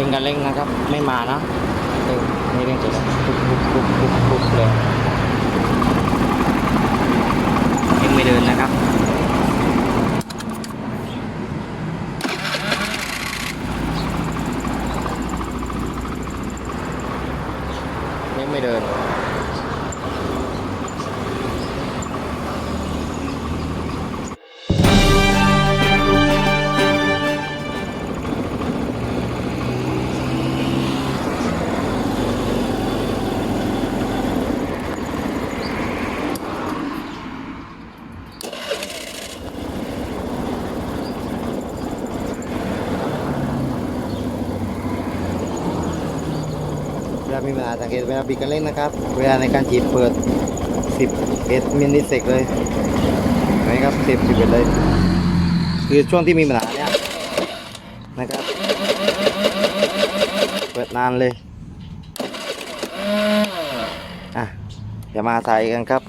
ร่งกันเร่งนะครับ ไม่มานะเร่งนี่เร่งจะปุ๊บปุ๊บปุ๊บปุ๊บปุ๊บเลยเร่งไม่เดินนะครับเร่งไม่เดิน มีเวลาสังเกตเวลาบิดกันเล่นนะครับ เวลาในการฉีดเปิด10มิลลิเซกเลยเห็นไหมครับ10 11เลย คือช่วงที่มีปัญหาเนี้ยนะครับ เปิดนานเลย อะอย่ามาใส่กันครับ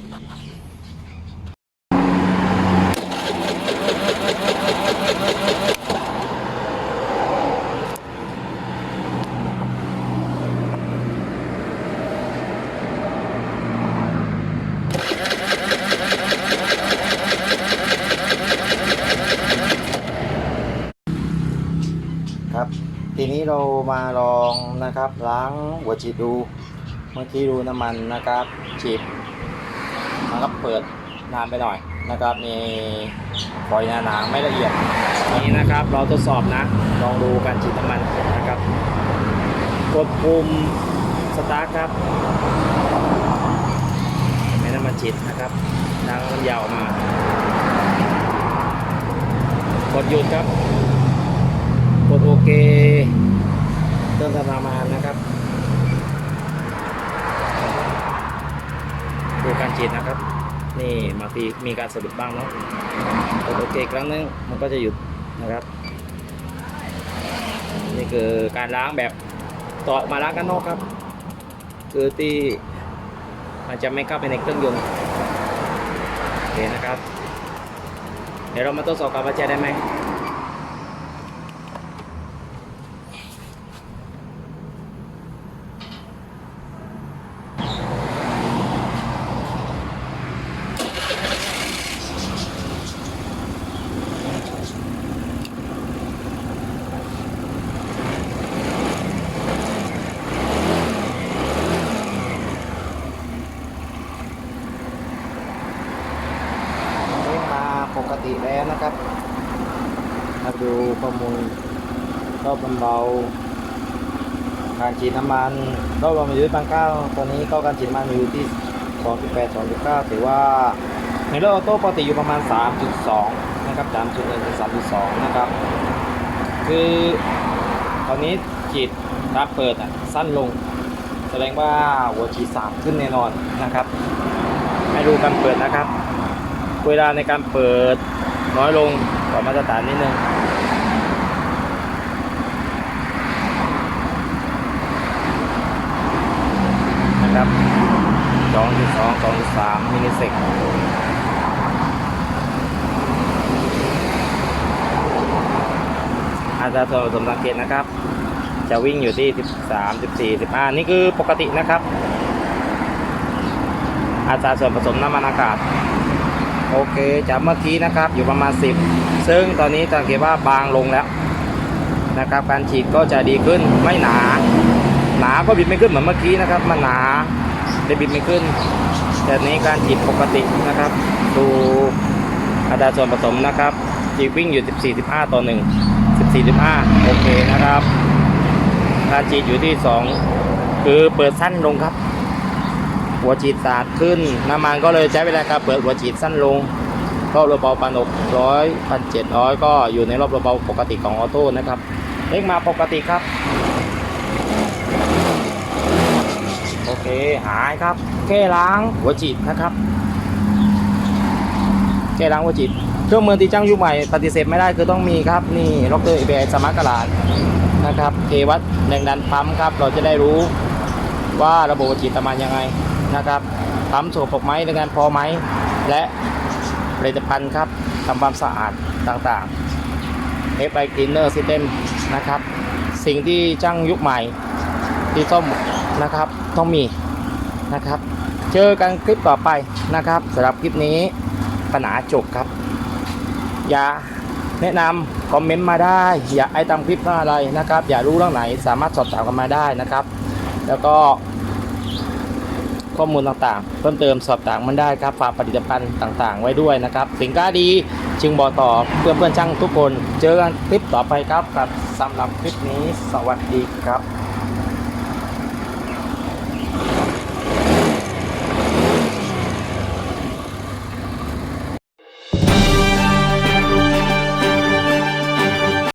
ทีนี้เรามาลองนะครับ ล้างหัวฉีดดู เมื่อกี้ดูน้ำมันนะครับฉีดมันก็เปิดนานไปหน่อยนะครับมีปล่อยหนาๆไม่ละเอียดนี่นะครับเราทดสอบนะลองดูการฉีดน้ำมันนะครับ กดปุ่มสตาร์ทครับให้น้ำมันฉีดนะครับดังยาวมากดหยุดครับ กดโอเคเติมน้ำมันนะครับ ดูการฉีดนะครับ นี่บางทีมีการสะดุดบ้างเนาะกดโอเคครั้งนึงมันก็จะหยุดนะครับ นี่คือการล้างแบบต่อมาล้างกันนอกครับ คือที่มันจะไม่เข้าไปในเครื่องยนต์โอเคนะครับ เดี๋ยวเรามาทดสอบการวัดใจได้ไหม เร่งมา ปกติแล้วนะครับมาดูข้อมูลรอบมันเบาการฉีดน้ำมันรอบลมอยู่ที่ปานเก้าตอนนี้ก็การฉีดน้ำมันอยู่ที่2.8 2.9ถือว่าในรถออโต้ปกติอยู่ประมาณ3.2นะครับ3.1ถึง3.2นะครับ คือตอนนี้ฉีดรับเปิดอะสั้นลง แสดงว่าหัวฉีดสามขึ้นแน่นอนนะครับให้ดูการเปิดนะครับ เวลาในการเปิด น้อยลงกว่ามาตรฐานนิดนึงนะครับ2.2 2.3มิลลิเซกอัตราส่วนผสมสังเกตนะครับ จะวิ่งอยู่ที่ 13 14 15 นี่คือปกตินะครับอัตราส่วนผสมน้ำมันอากาศ โอเคจากเมื่อกี้นะครับอยู่ประมาณ 10 ซึ่งตอนนี้สังเกตว่าบางลงแล้วนะครับการฉีดก็จะดีขึ้นไม่หนา หนาก็บิดไม่ขึ้นเหมือนเมื่อกี้นะครับ มันหนาได้บิดไม่ขึ้น แต่นี้การฉีดปกตินะครับ ดูอัตราส่วนผสมนะครับจีวิ่งอยู่ 14 15 ต่อ 1 14 15 โอเคนะครับการฉีดอยู่ที่ 2 คือเปิดสั้นลงครับ หัวฉีดสาดขึ้น น้ำมันก็เลยใช้เวลาการเปิดหัวฉีดสั้นลงรอบระเบาปันกร้อยพันเจ็ดร้อยก็อยู่ในรอบระเบาปกติของออโต้นะครับเล็กมาปกติครับ โอเคหายครับ แค่ล้างหัวฉีดนะครับแค่ล้างหัวฉีดเครื่องมือที่จ้างยุคใหม่ปฏิเสธไม่ได้คือต้องมีครับ นี่ล็อกเตอร์เอเบสมาร์ทกระดาษนะครับเทวัดแรงดันปั๊มครับ เราจะได้รู้ว่าระบบหัวฉีดประมาณยังไง นะครับปั๊มโสปกไหมในการพอไหม และผลิตภัณฑ์ครับทำความสะอาดต่างๆ f i Cleaner System นะครับ สิ่งที่ช่างยุคใหม่ที่ส้มนะครับต้องมีนะครับ เจอกันคลิปต่อไปนะครับสำหรับคลิปนี้ปัญหาจบครับ อย่าแนะนำคอมเมนต์มาได้ อย่าไอตามคลิปอะไรนะครับ อย่ารู้เรื่องไหนสามารถสอบถามกันมาได้นะครับ แล้วก็ ข้อมูลต่างๆ เพิ่มเติมสอบถามมันได้ครับฝากผลิตภัณฑ์ต่างๆ ไว้ด้วยนะครับ สินค้าดีจึงบอกต่อเพื่อนเพื่อนช่างทุกคน เจอกันคลิปต่อไปครับกับสำหรับคลิปนี้สวัสดีครับ